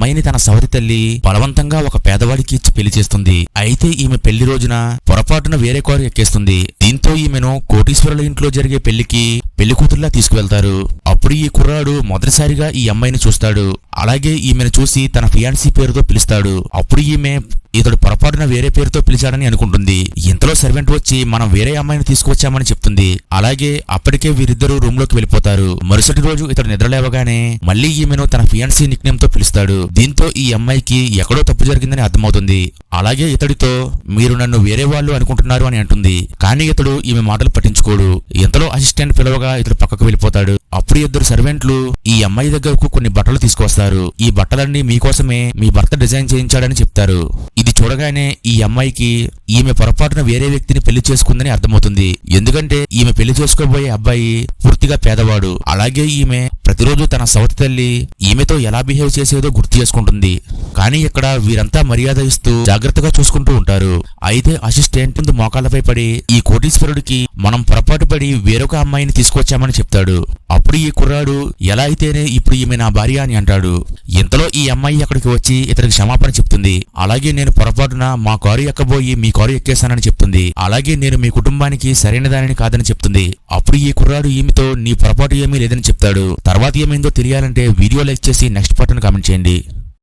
అమ్మాయిని తన సవతి తల్లి బలవంతంగా ఒక పేదవాడికి ఇచ్చి పెళ్ళి చేస్తుంది. అయితే ఈమె పెళ్ళి రోజున పొరపాటున వేరే కారు ఎక్కేస్తుంది. దీంతో ఈమెను కోటీశ్వరుల ఇంట్లో జరిగే పెళ్ళికి పెళ్ళి కూతురులా తీసుకువెళ్తారు. అప్పుడు ఈ కుర్రాడు మొదటిసారిగా ఈ అమ్మాయిని చూస్తాడు. అలాగే ఈమెను చూసి తన ఫియాన్సీ పేరుతో పిలుస్తాడు. అప్పుడు ఈమె ఇతడు పొరపాటున వేరే పేరుతో పిలిచాడని అనుకుంటుంది. ఇంతలో సర్వెంట్ వచ్చి మనం వేరే అమ్మాయిని తీసుకువచ్చామని చెప్తుంది. అలాగే అప్పటికే వీరిద్దరూ రూమ్లోకి వెళ్ళిపోతారు. మరుసటి రోజు ఇతడు నిద్రలేవగానే మళ్ళీ ఈమెను తన ఫియాన్సీ నిక్నేమ్తో పిలుస్తాడు. దీంతో ఈ అమ్మాయికి ఎక్కడో తప్పు జరిగిందని అర్థమవుతుంది. అలాగే ఇతడితో మీరు నన్ను వేరే వాళ్ళు అనుకుంటున్నారు అని అంటుంది. కానీ ఇతడు ఈమె మాటలు పట్టించుకోడు. ఇంతలో అసిస్టెంట్ పిలవగా ఇతడు పక్కకు వెళ్ళిపోతాడు. అప్పుడు ఇద్దరు సర్వెంట్లు ఈ అమ్మాయి దగ్గరకు కొన్ని బట్టలు తీసుకొస్తారు ఈ బట్టలన్నీ మీకోసమే మీ భర్త డిజైన్ చేయించాడని చెప్తారు. ఇది చూడగానే ఈ అమ్మాయికి ఈమె పొరపాటున వేరే వ్యక్తిని పెళ్ళి చేసుకుందని అర్థమవుతుంది. ఎందుకంటే ఈమె పెళ్ళి చేసుకోబోయే అబ్బాయి పూర్తిగా పేదవాడు. అలాగే ఈమె ప్రతిరోజు తన సవతి తల్లి ఈమెతో ఎలా బిహేవ్ చేసేదో గుర్తు చేసుకుంటుంది. కానీ ఇక్కడ వీరంతా మర్యాద ఇస్తూ జాగ్రత్తగా చూసుకుంటూ ఉంటారు. అయితే అసిస్టెంట్ ముందు మోకాళ్ళపై పడి ఈ కోటీశ్వరుడికి మనం పొరపాటు పడి వేరొక అమ్మాయిని తీసుకొచ్చామని చెప్తాడు. అప్పుడు ఈ కుర్రాడు ఎలా అయితేనే ఇప్పుడు ఈమె నా భార్య అని అంటాడు. ఇంతలో ఈ అమ్మాయి అక్కడికి వచ్చి ఇతనికి క్షమాపణ చెప్తుంది. అలాగే నేను పొరపాటున మా కారు ఎక్కబోయి మీ కారు ఎక్కేశానని చెప్తుంది. అలాగే నేను మీ కుటుంబానికి సరైన దానిని కాదని చెప్తుంది. అప్పుడు ఈ కుర్రాడు ఈమెతో నీ పొరపాటు ఏమీ లేదని చెప్తాడు. తర్వాత ఏమైందో తెలియాలంటే వీడియో లైక్ చేసి నెక్స్ట్ పార్ట్ను కామెంట్ చేయండి.